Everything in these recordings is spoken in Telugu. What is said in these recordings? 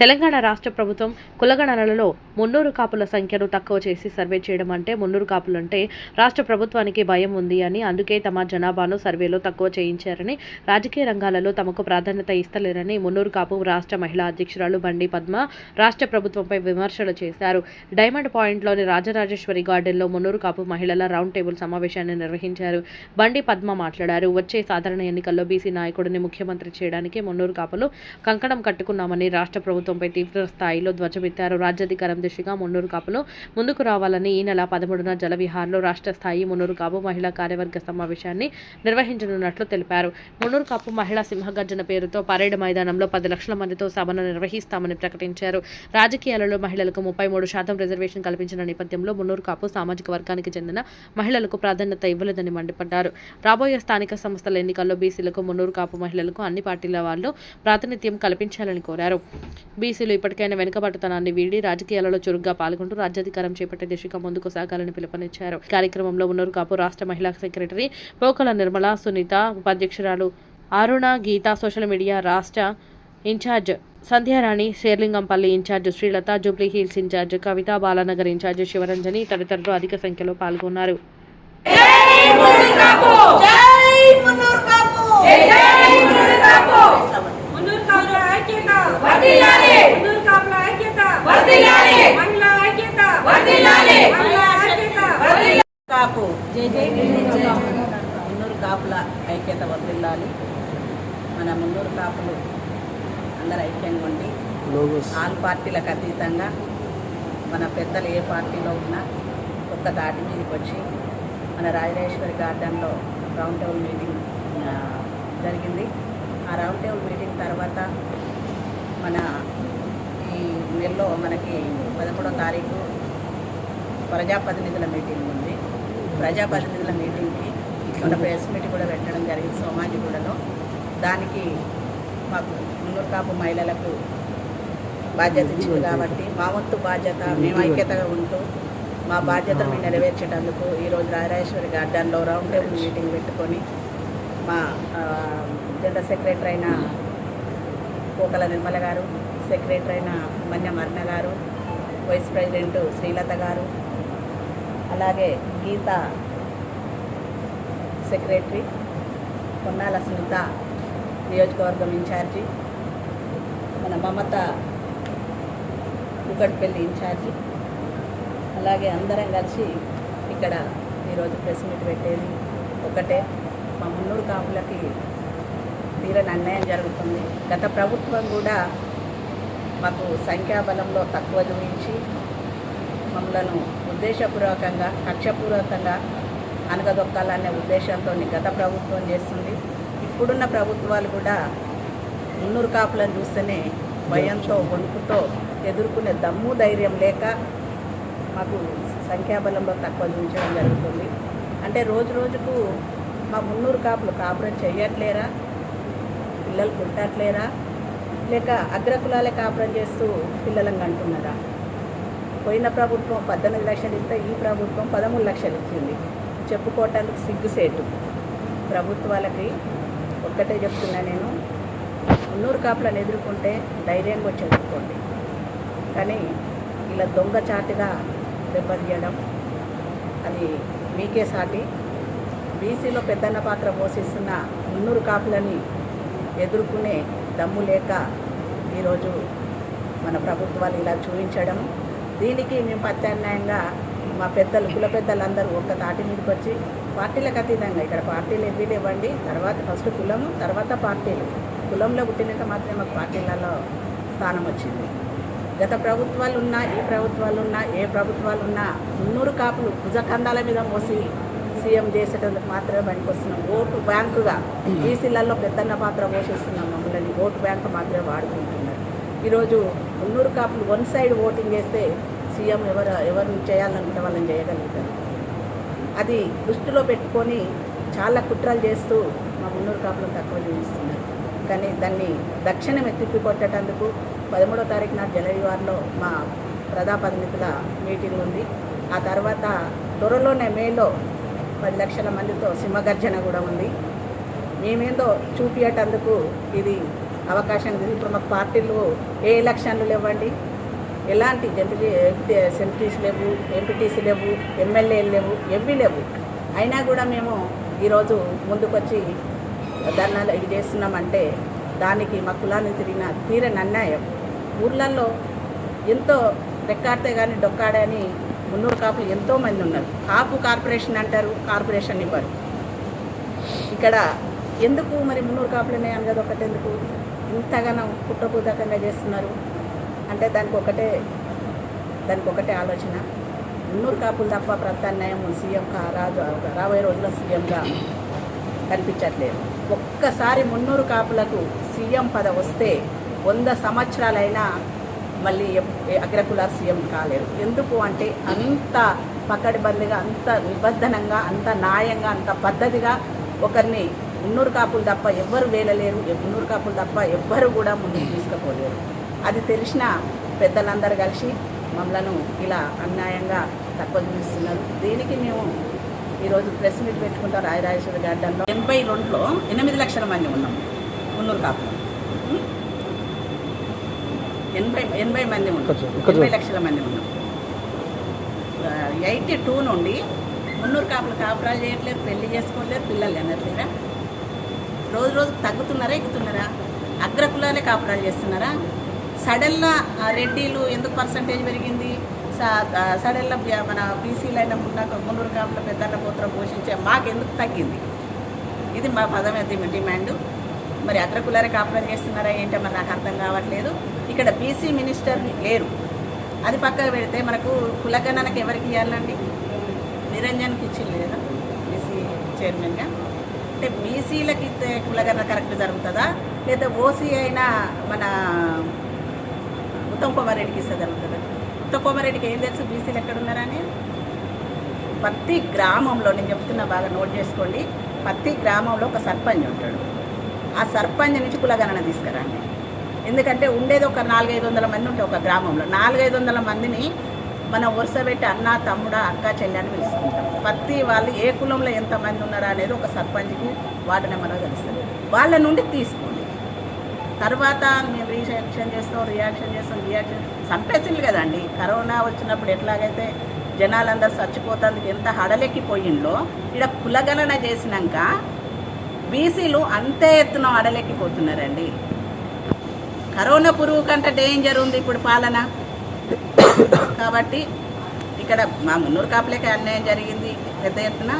తెలంగాణ రాష్ట్ర ప్రభుత్వం కులగణనలలో మున్నూరు కాపుల సంఖ్యను తక్కువ చేసి సర్వే చేయడం అంటే మున్నూరు కాపులంటే రాష్ట్ర ప్రభుత్వానికి భయం ఉంది అని అందుకే తమ జనాభాను సర్వేలో తక్కువ చేయించారని రాజకీయ రంగాలలో తమకు ప్రాధాన్యత ఇస్తలేరని మున్నూరు కాపు రాష్ట్ర మహిళా అధ్యక్షురాలు బండి పద్మ రాష్ట్ర ప్రభుత్వంపై విమర్శలు చేశారు. డైమండ్ పాయింట్లోని రాజరాజేశ్వరి గార్డెన్లో మున్నూరు కాపు మహిళల రౌండ్ టేబుల్ సమావేశాన్ని నిర్వహించారు. బండి పద్మ మాట్లాడారు. వచ్చే సాధారణ ఎన్నికల్లో బీసీ నాయకుడిని ముఖ్యమంత్రి చేయడానికి మున్నూరు కాపులు కంకణం కట్టుకున్నామని రాష్ట్ర ప్రభుత్వం ప్రభుత్వంపై తీవ్ర స్థాయిలో ధ్వజమెత్తారు. రాజ్యాధికారం దిశగా మున్నూరు కాపులో ముందుకు రావాలని ఈ నెల పదమూడున జలవిహార్లో రాష్ట్ర స్థాయి మున్నూరు కాపు మహిళా కార్యవర్గ సమావేశాన్ని నిర్వహించనున్నట్లు తెలిపారు. మున్నూరు కాపు మహిళా సింహగర్జన పేరుతో పరేడ్ మైదానంలో పది లక్షల మందితో సభను నిర్వహిస్తామని ప్రకటించారు. రాజకీయాలలో మహిళలకు ముప్పై మూడు శాతం రిజర్వేషన్ కల్పించిన నేపథ్యంలో మున్నూరు కాపు సామాజిక వర్గానికి చెందిన మహిళలకు ప్రాధాన్యత ఇవ్వలేదని మండిపడ్డారు. రాబోయే స్థానిక సంస్థల ఎన్నికల్లో బీసీలకు మున్నూరు కాపు మహిళలకు అన్ని పార్టీల వాళ్ళు ప్రాతినిధ్యం కల్పించాలని కోరారు. బీసీలు ఇప్పటికైనా వెనుకబాటుతనాన్ని వీడి రాజకీయాలలో చురుగ్గా పాల్గొంటూ రాజ్యాధికారం చేపట్టే దిశగా ముందుకు సాగాలని పిలుపునిచ్చారు. కార్యక్రమంలో మున్నూరు కాపు రాష్ట్ర మహిళా సెక్రటరీ పోకల నిర్మల సునీత ఉపాధ్యక్షురాలు అరుణ గీత సోషల్ మీడియా రాష్ట్ర incharge Sandhyarani Serilingampally incharge Srilatha Jubilee Hills incharge Kavitha Balanagar incharge Sivaranjani తదితరులు అధిక సంఖ్యలో పాల్గొన్నారు. జై మున్నూరు కాపు జై జై మున్నూరు కాపు మున్నూరు కాపుల ఐక్యత వర్ధిల్లాలి. కాపుల ఐక్యత వర్ధిల్లాలి. మహిళా ఐక్యత వర్ధిల్లాలి. మహిళా ఐక్యత. వర్ధిల్లాలి కాపు మున్నూరు కాపుల ఐక్యత వర్దిల్లాలి మన మున్నూరు కాపులు అందరు ఐక్యంగా ఉండి ఆల్ పార్టీలకు అతీతంగా మన పెద్దలు ఏ పార్టీలో ఉన్నా ఒక్క దాటి మీదకి వచ్చి మన రాజరాజేశ్వరి గార్డెన్లో రౌండ్ టేబుల్ మీటింగ్ జరిగింది. ఆ రౌండ్ టేబుల్ మీటింగ్ తర్వాత మన ఈ నెలలో మనకి పదమూడో తారీఖు ప్రజాప్రతినిధుల మీటింగ్ ఉంది. ప్రజాప్రతినిధుల మీటింగ్కి మన ప్రెస్ మీట్ కూడా పెట్టడం జరిగింది సోమాజిగూడలో దానికి మాకు మున్నూరు కాపు మహిళలకు బాధ్యత ఇచ్చింది కాబట్టి మా వంతు బాధ్యత మేము ఐక్యతగా ఉంటూ మా బాధ్యతను నెరవేర్చేటందుకు ఈరోజు రాజరాజేశ్వరి గార్డెన్లో రౌండ్ టేబుల్ మీటింగ్ పెట్టుకొని మా జనరల్ సెక్రటరీ అయిన కోకల నిర్మల గారు సెక్రటరీ అయిన మన్య మర్ణ గారు వైస్ ప్రెసిడెంట్ శ్రీలత గారు అలాగే గీత సెక్రటరీ కొన్నాల సునీత నియోజకవర్గం ఇన్ఛార్జి మన మమత కుకట్పల్లి ఇన్ఛార్జి అలాగే అందరం కలిసి ఇక్కడ ఈరోజు ప్రెస్ మీట్ పెట్టేది ఒకటే. మా మున్నూరు కాపులకి తీరని అన్యాయం జరుగుతుంది. గత ప్రభుత్వం కూడా మాకు సంఖ్యాబలంలో తక్కువ చూపించి మమ్మలను ఉద్దేశపూర్వకంగా కక్షపూర్వకంగా అనగదొక్కాలనే ఉద్దేశంతో గత ప్రభుత్వం చేస్తుంది. ఇప్పుడున్న ప్రభుత్వాలు కూడా మున్నూరు కాపులను చూస్తేనే భయంతో వణుకుతో ఎదుర్కొనే దమ్ము ధైర్యం లేక మాకు సంఖ్యాబలంలో తక్కువ చూపించడం జరుగుతుంది. అంటే రోజు రోజుకు మా మున్నూరు కాపులు కాపురం చేయట్లేరా? పిల్లలు పుట్టట్లేరా లేక అగ్రకులాలే కాపురం చేస్తూ పిల్లలను అంటున్నారా పోయిన ప్రభుత్వం పద్దెనిమిది లక్షలు ఇస్తే ఈ ప్రభుత్వం పదమూడు లక్షలు ఇచ్చింది. చెప్పుకోవటానికి సిగ్గుసేటు ప్రభుత్వాలకి ఒక్కటే చెప్తున్నా నేను. మున్నూరు కాపులను ఎదుర్కొంటే ధైర్యంగా చదువుకోండి కానీ ఇలా దొంగచాటుగా దెబ్బతీయడం అది మీకే సాటి. బీసీలో పెద్దన్న పాత్ర పోషిస్తున్న మున్నూరు కాపులని ఎదుర్కొనే దమ్ము లేక ఈరోజు మన ప్రభుత్వాలు ఇలా చూపించడం. దీనికి మేము ప్రత్యామ్నాయంగా మా పెద్దలు కుల పెద్దలందరూ ఒక్క తాటి మీదకి వచ్చి పార్టీలకు అతీతంగా ఇక్కడ పార్టీలు ఎవ్వి ఇవ్వండి తర్వాత ఫస్ట్ కులము తర్వాత పార్టీలు. కులంలో పుట్టినాక మాత్రమే మాకు పార్టీలలో స్థానం వచ్చింది. గత ప్రభుత్వాలు ఉన్నా ఈ ప్రభుత్వాలు ఉన్నా ఏ ప్రభుత్వాలు ఉన్నా మున్నూరు కాపులు భుజఖండాల మీద మోసి సీఎం చేసేటందుకు మాత్రమే పనికొస్తున్నాం. ఓటు బ్యాంకుగా బీసీలలో పెద్దన్న పాత్ర పోషిస్తున్నాం మమ్మల్ని. ఓటు బ్యాంకు మాత్రమే వాడుకుంటున్నారు. ఈరోజు మున్నూరు కాపులు వన్ సైడ్ ఓటింగ్ చేస్తే సీఎం ఎవరు ఎవరు చేయాలనుకుంటే వాళ్ళని చేయగలుగుతారు. అది దృష్టిలో పెట్టుకొని చాలా కుట్రలు చేస్తూ మా మున్నూరు కాపులను తక్కువ చూపిస్తున్నారు కానీ దాన్ని దక్షిణం ఎత్తిప్పి కొట్టేటందుకు పదమూడో తారీఖు నాడు జలవివార్లో మా ప్రజాప్రతినిధుల మీటింగ్ ఉంది. ఆ తర్వాత త్వరలోనే మేలో పది లక్షల మందితో సింహగర్జన కూడా ఉంది. మేమేందో చూపించేటందుకు ఇది అవకాశం ఇది ఇప్పుడు మాకు పార్టీలు ఏ ఎలక్షన్లు లేవండి. ఎలాంటి ఎంపీ సెంపీస్ లేవు ఎంపీటీసీ లేవు ఎమ్మెల్యేలు లేవు ఎంపీ లేవు. అయినా కూడా మేము ఈరోజు ముందుకొచ్చి ధర్నాలు ఇది చేస్తున్నామంటే దానికి మా కులాన్ని తిరిగిన తీరని అన్యాయం. ఊర్లలో ఎంతో రెక్కాడితే కానీ డొక్కాడని మున్నూరు కాపులు ఎంతోమంది ఉన్నారు. కాపు కార్పొరేషన్ అంటారు కార్పొరేషన్ ఇవ్వరు. ఇక్కడ ఎందుకు మరి మున్నూరు కాపులనే అనగదు ఒకటి ఎందుకు? ఇంతగానో పుట్టపూతకంగా చేస్తున్నారు. అంటే దానికి ఒకటే దానికి ఒకటే ఆలోచన. మున్నూరు కాపులు తప్ప ప్రత్యామ్నాయం సీఎం కా రాజు రాబోయే రోజుల్లో సీఎంగా కనిపించట్లేదు. ఒక్కసారి మున్నూరు కాపులకు సీఎం పద వస్తే వంద సంవత్సరాలైనా మళ్ళీ అగ్రకులార్ సీఎం కాలేరు ఎందుకు అంటే అంత పకడ్బందీగా అంత నిబద్ధనంగా అంత న్యాయంగా అంత పద్ధతిగా ఒకరిని ఉన్నూరు కాపులు తప్ప ఎవ్వరు వేలలేరు ఉన్నూరు కాపులు తప్ప ఎవ్వరు కూడా ముందుకు తీసుకుపోలేరు. అది తెలిసిన పెద్దలందరూ కలిసి మమ్మలను ఇలా అన్యాయంగా తక్కువ చూపిస్తున్నారు దీనికి మేము ఈరోజు ప్రెస్ మీట్ పెట్టుకుంటాం రాయరాజేశ్వరి గార్డెన్లో. ఎనభై రెండులో ఎనిమిది లక్షల మంది ఉన్నాం మున్నూరు కాపులు. ఎనభై ఎనభై మంది ఉన్నాం. ఎనభై లక్షల మంది ఉన్నాం. ఎయిటీ టూ నుండి మున్నూరు కాపులు కాపురాలు చేయట్లేదు పెళ్ళి చేసుకోవట్లేదు పిల్లలు అనట్లేరా రోజు రోజు తగ్గుతున్నారా ఎక్కుతున్నారా అగ్రకులాలే కాపురాలు చేస్తున్నారా? సడన్గా రెడ్డిలు ఎందుకు పర్సంటేజ్ పెరిగింది? సడన్గా మన బీసీలు అయిన మున్న మున్నూరు కాపుల పెద్దల పోత్ర పోషించే మాకెందుకు తగ్గింది? ఇది మా పదమే డిమాండ్. మరి అగ్రకులారే కాపురం చేస్తున్నారా ఏంటో మరి నాకు అర్థం కావట్లేదు. ఇక్కడ బీసీ మినిస్టర్ లేరు. అది పక్కకు పెడితే మనకు కులగణనకి ఎవరికి ఇవ్వాలండి నిరంజన్కి ఇచ్చింది లేదా? బీసీ చైర్మన్గా అంటే బీసీలకి ఇస్తే కులగణన కరెక్ట్ జరుగుతుందా? లేదా ఓసీ అయినా మన ఉత్తమ్ కుమార్ రెడ్డికి ఇస్తే జరుగుతుందా? ఉత్తమ్ కుమార్ రెడ్డికి ఏం తెలుసు? బీసీలు ఎక్కడ ఉన్నారని ప్రతి గ్రామంలో నేను చెప్తున్నా బాగా నోట్ చేసుకోండి ప్రతి గ్రామంలో ఒక సర్పంచ్ ఉంటాడు. ఆ సర్పంచ్ నుంచి కులగణన తీసుకురండి. ఎందుకంటే ఉండేది ఒక నాలుగైదు వందల మంది ఉంటే ఒక గ్రామంలో. నాలుగైదు వందల మందిని మనం వరుస పెట్టి అన్న తమ్ముడ అక్క చెల్లి అని పిలుస్తుంటాం. ప్రతి వాళ్ళు ఏ కులంలో ఎంతమంది ఉన్నారా అనేది ఒక సర్పంచ్కి వాటిని మనం తెలుస్తుంది. వాళ్ళ నుండి తీసుకోండి. తర్వాత మేము రీయాక్షన్ చేస్తాం రియాక్షన్ చేస్తాం రియాక్షన్ చంపేసింది కదండి. కరోనా వచ్చినప్పుడు ఎట్లాగైతే జనాలందరూ చచ్చిపోతానికి ఎంత హడలెక్కిపోయిందో ఇక్కడ కులగణన చేసినాక బీసీలు అంతే ఎత్తున అడలెక్కిపోతున్నారండి కరోనా పురుగు కంటే డేంజర్ ఉంది ఇప్పుడు పాలన. కాబట్టి ఇక్కడ మా మున్నూరు కాపులకే అన్యాయం జరిగింది పెద్ద ఎత్తున.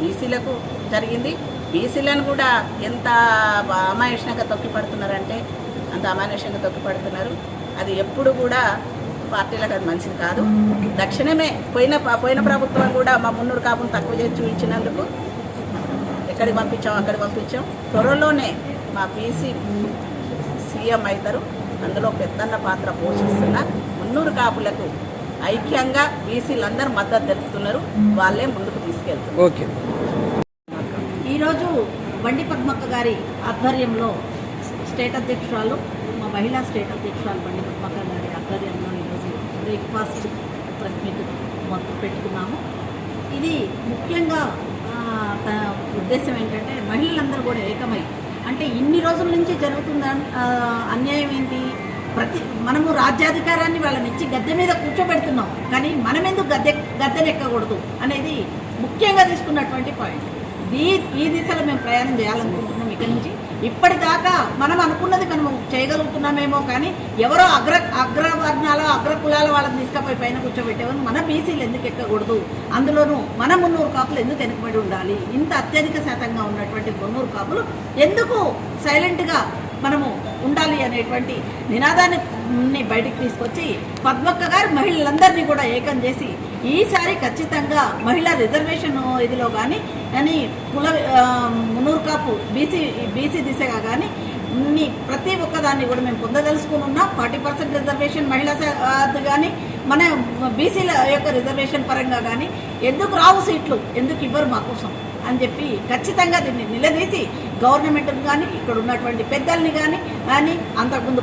బీసీలకు జరిగింది. బీసీలను కూడా ఎంత అమానుషంగా తొక్కి పడుతున్నారంటే అంత అమానుషంగా తొక్కి పడుతున్నారు అది ఎప్పుడు కూడా పార్టీలకు అది మంచిది కాదు. దక్షిణమే పోయిన పోయిన ప్రభుత్వం కూడా మా మున్నూరు కాపును తక్కువ చేసి చూపించినందుకు ఎక్కడికి పంపించాం అక్కడికి పంపించాం. త్వరలోనే మా బీసీ సీఎం అవుతారు. అందులో పెద్దన్న పాత్ర పోషిస్తున్న మున్నూరు కాపులకు ఐక్యంగా బీసీలందరూ మద్దతు తెలుపుతున్నారు. వాళ్ళే ముందుకు తీసుకెళ్తున్నారు. ఓకే. ఈరోజు బండి పద్మక్క గారి ఆధ్వర్యంలో స్టేట్ అధ్యక్షురాలు మా మహిళా స్టేట్ అధ్యక్షురాలు బండి పద్మక్క గారి ఆధ్వర్యంలో ఈరోజు బ్రేక్ఫాస్ట్ ప్రెస్ మీట్ మొదలు పెట్టుకున్నాము. ఇది ముఖ్యంగా ఉద్దేశం ఏంటంటే మహిళలందరూ కూడా ఏకమై అంటే ఇన్ని రోజుల నుంచి జరుగుతున్న అన్యాయం ఏంటి? ప్రతి మనము రాజ్యాధికారాన్ని వాళ్ళని ఇచ్చి గద్దె మీద కూర్చోబెడుతున్నాం. కానీ మనమెందుకు గద్దె గద్దె గద్దెనెక్కకూడదు అనేది ముఖ్యంగా తీసుకున్నటువంటి పాయింట్ ఈ ఈ దిశలో మేము ప్రయాణం చేయాలనుకుంటున్నాం ఇక్కడి నుంచి. ఇప్పటిదాకా మనం అనుకున్నది మనం చేయగలుగుతున్నామేమో కానీ ఎవరో అగ్ర అగ్రవర్ణాల అగ్ర కులాల వాళ్ళని తీసుకపోయి పైన కూర్చోబెట్టేవారు మన బీసీలు ఎందుకు ఎక్కకూడదు? అందులోనూ మన మున్నూరు కాపులు ఎందుకు వెనుకబడి ఉండాలి? ఇంత అత్యధిక శాతంగా ఉన్నటువంటి మున్నూరు కాపులు ఎందుకు సైలెంట్గా మనము ఉండాలి అనేటువంటి నినాదాన్ని బయటికి తీసుకొచ్చి పద్మక్క గారు మహిళలందరినీ కూడా ఏకం చేసి ఈసారి ఖచ్చితంగా మహిళా రిజర్వేషన్ ఇదిలో కానీ అని కుల మునూర్కాపు బీసీ బీసీ దిశగా కానీ ని ప్రతి ఒక్కదాన్ని కూడా మేము పొందదలుచుకుని ఉన్నాం. ఫార్టీ పర్సెంట్ రిజర్వేషన్ మహిళా కానీ మన బీసీల యొక్క రిజర్వేషన్ పరంగా కానీ ఎందుకు రావు సీట్లు? ఎందుకు ఇవ్వరు మా కోసం? అని చెప్పి ఖచ్చితంగా దీన్ని నిలదీసి గవర్నమెంట్ని కానీ ఇక్కడ ఉన్నటువంటి పెద్దల్ని కానీ కానీ అంతకుముందు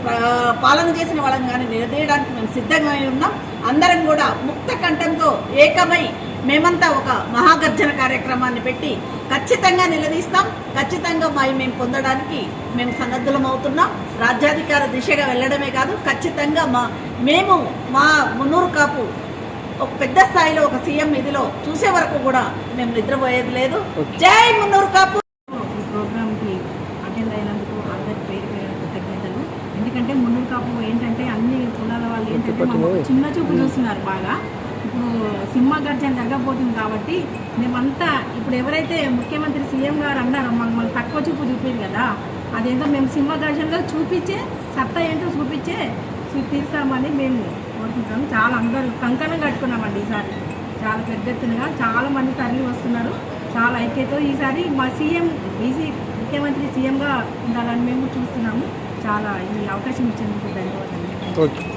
పాలన చేసిన వాళ్ళని కానీ నిలదీయడానికి మేము సిద్ధంగా ఉన్నాం. అందరం కూడా ముక్త కంఠంతో ఏకమై మేమంతా ఒక మహాగర్జన కార్యక్రమాన్ని పెట్టి ఖచ్చితంగా నిలదీస్తాం. ఖచ్చితంగా మా మేము పొందడానికి మేము సన్నద్ధులం అవుతున్నాం. రాజ్యాధికార దిశగా వెళ్ళడమే కాదు ఖచ్చితంగా మా మేము మా మున్నూరు కాపు ఒక పెద్ద స్థాయిలో ఒక సీఎం ఇదిలో చూసే వరకు కూడా మేము నిద్రపోయేది లేదు. జై మున్నూరు కాపు ఈ ప్రోగ్రామ్కి అటెండ్ అయినందుకు అందరి పేరు పేరు కృతజ్ఞతలు ఎందుకంటే మున్నూరు కాపు ఏంటంటే అన్ని కులాల వాళ్ళు ఏంటంటే మమ్మల్ని చిన్న చూపు చూస్తున్నారు బాగా. ఇప్పుడు సింహ గర్జన జరగబోతుంది కాబట్టి మేమంతా ఇప్పుడు ఎవరైతే ముఖ్యమంత్రి సీఎం గారు అన్నారో మమ్మల్ని తక్కువ చూపు చూపింది కదా అదేంటో మేము సింహ గర్జనలో చూపించే సత్తా ఏంటో చూపించే తీస్తామని మేము కోరుకుంటాం చాలా అందరూ కంకణం కట్టుకున్నామండి ఈసారి. చాలా పెద్ద ఎత్తునగా చాలా మంది తరలి వస్తున్నారు. చాలా ఐక్యతో ఈసారి మా సీఎం బీసీ ముఖ్యమంత్రి సీఎంగా ఉండాలని మేము చూస్తున్నాము. చాలా ఈ అవకాశం ఇచ్చేందుకు ధన్యవాదాలు.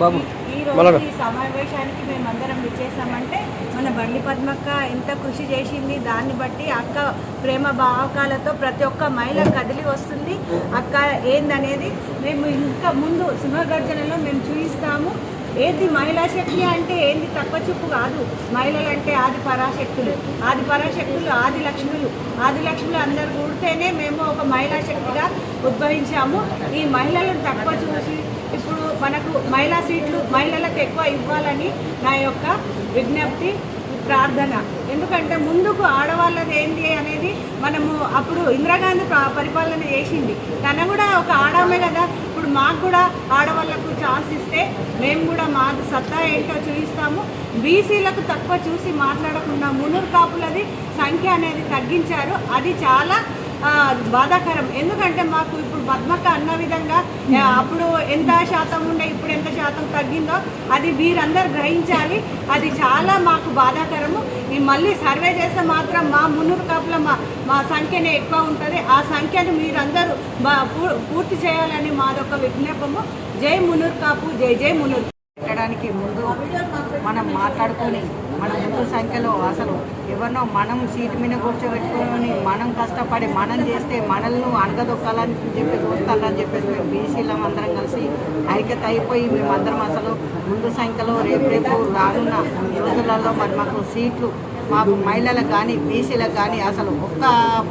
బాబు. ఈ రోజు ఈ సమావేశానికి మేమందరం విచ్చేసామంటే మన బండి పద్మక్క ఎంత కృషి చేసింది దాన్ని బట్టి అక్క ప్రేమ భావకాలతో ప్రతి ఒక్క మహిళ కదిలి వస్తుంది. అక్క ఏందనేది మేము ఇంకా ముందు సింహగర్జనలో మేము చూపిస్తాము ఏంది మహిళా శక్తి అంటే ఏంది తక్కువ చూపు కాదు. మహిళలు అంటే ఆది పరాశక్తులు. ఆది పరాశక్తులు ఆది లక్ష్ములు. ఆది లక్ష్ములు అందరు కూడితేనే మేము ఒక మహిళా శక్తిగా ఉద్భవించాము. ఈ మహిళలను తక్కువ చూసి ఇప్పుడు మనకు మహిళా సీట్లు మహిళలకు ఎక్కువ ఇవ్వాలని నా యొక్క విజ్ఞప్తి ప్రార్థన. ఎందుకంటే ముందుకు ఆడవాళ్ళది ఏంటి అనేది మనము అప్పుడు ఇందిరాగాంధీ పరిపాలన చేసింది. తన కూడా ఒక ఆడమే కదా. ఇప్పుడు మాకు కూడా ఆడవాళ్ళకు ఛాన్స్ ఇస్తే మేము కూడా మా సత్తా ఏంటో చూపిస్తాము. బీసీలకు తక్కువ చూసి మాట్లాడకుండా మునూరు కాపులది సంఖ్య అనేది తగ్గించారు. అది చాలా బాధాకరం. ఎందుకంటే మాకు ఇప్పుడు పద్మక్క అన్న విధంగా అప్పుడు ఎంత శాతం ఉండే ఇప్పుడు ఎంత శాతం తగ్గిందో అది మీరందరూ గ్రహించాలి. అది చాలా మాకు బాధాకరము. ఈ మళ్ళీ సర్వే చేస్తే మాత్రం మా మున్నూరు కాపుల మా మా సంఖ్యనే ఎక్కువ ఉంటుంది. ఆ సంఖ్యను మీరందరూ పూర్తి చేయాలని మాదొక విజ్ఞాపము. జై మున్నూరు కాపు జై జై మున్నూరు. పెట్టడానికి ముందు మనం మాట్లాడుకొని మన ఎంత సంఖ్యలో అసలు ఎవరినో మనం సీటు మీద కూర్చోబెట్టుకొని మనం కష్టపడి మనం చేస్తే మనల్ని అనగదొక్కాలని చెప్పి చూస్తానని చెప్పేసి మేము బీసీలం అందరం కలిసి ఐక్యత అయిపోయి మేమందరం అసలు ముందు సంఖ్యలో రేపు రేపు రానున్న రోజులలో మరి మాకు సీట్లు మాకు మహిళలకు కానీ బీసీలకు కానీ అసలు ఒక్క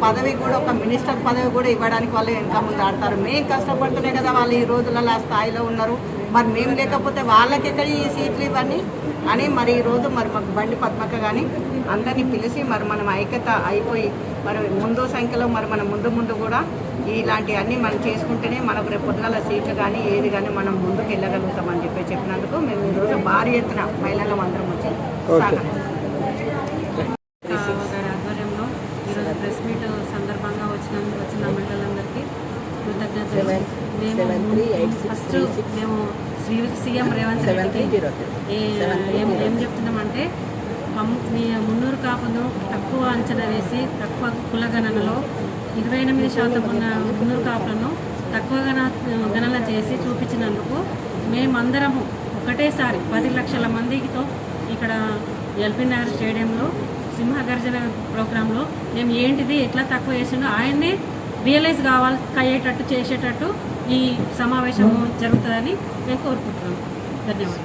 పదవి కూడా ఒక మినిస్టర్ పదవి కూడా ఇవ్వడానికి వాళ్ళు ఇంకా ముందు ఆడతారు. మేము కష్టపడుతున్నాయి కదా వాళ్ళు ఈ రోజులలో ఆ స్థాయిలో ఉన్నారు. మరి మేము లేకపోతే వాళ్ళకి ఎక్కడ ఈ సీట్లు ఇవన్నీ అని మరి ఈరోజు మరి మాకు బండి పద్మక కానీ అందరినీ పిలిచి మరి మనం ఐక్యత అయిపోయి మరి ముందు సంఖ్యలో మరి మనం ముందు ముందు కూడా ఇలాంటివన్నీ మనం చేసుకుంటేనే మనకు రేపు పొద్దుగాల సీట్లు కానీ ఏది కానీ మనం ముందుకు వెళ్ళగలుగుతామని చెప్పి చెప్పినందుకు మేము ఈరోజు భారీ ఎత్తున మహిళలు అందరం వచ్చి సహకరిస్తాం గారి ఆధ్వర్యంలో ఈరోజు ప్రెస్ మీట్ సందర్భంగా వచ్చిన వచ్చిన మహిళలందరికీ కృతజ్ఞతలు మేము ఫస్ట్ మేము శ్రీ సీఎం రేవంత్ రెడ్డికి ఏ- చెప్తున్నామంటే మున్నూరు కాపును తక్కువ అంచనా వేసి తక్కువ కులగణనలో ఇరవై ఎనిమిది శాతం ఉన్న మున్నూరు కాపులను తక్కువ గణ గణన చేసి చూపించినందుకు మేమందరము ఒకటేసారి పది లక్షల మందితో ఇక్కడ ఎల్పీ నగర్ స్టేడియంలో సింహగర్జన ప్రోగ్రాంలో మేము ఏంటిది ఎట్లా తక్కువ చేసిండో ఆయన్నే రియలైజ్ కావాలి అయ్యేటట్టు చేసేటట్టు ఈ సమావేశం జరుగుతుందని మేము కోరుకుంటున్నాం ధన్యవాదాలు.